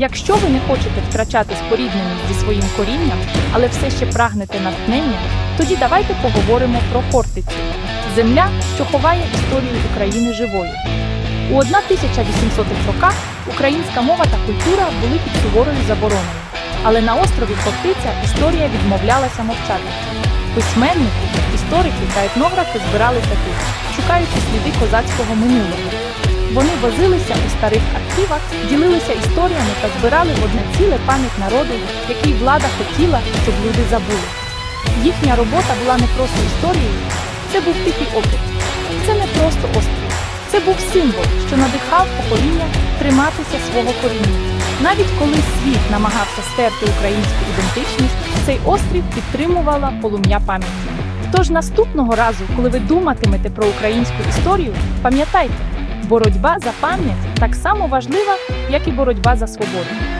Якщо ви не хочете втрачати спорідненість зі своїм корінням, але все ще прагнете натхнення, тоді давайте поговоримо про Хортицю земля, що ховає історію України живою. У 1800-х роках українська мова та культура були під суворою забороною, але на острові Хортиця історія відмовлялася мовчати. Письменники, історики та етнографи збиралися тут, шукаючи сліди козацького минулого. Возилися у старих архівах, ділилися історіями та збирали в одне ціле пам'ять народу, який влада хотіла, щоб люди забули. Їхня робота була не просто історією, це був тихий опит. Це не просто острів. Це був символ, що надихав покоління триматися свого коріння. Навіть коли світ намагався стерти українську ідентичність, цей острів підтримувала полум'я пам'яті. Тож наступного разу, коли ви думатимете про українську історію, пам'ятайте, боротьба за пам'ять так само важлива, як і боротьба за свободу.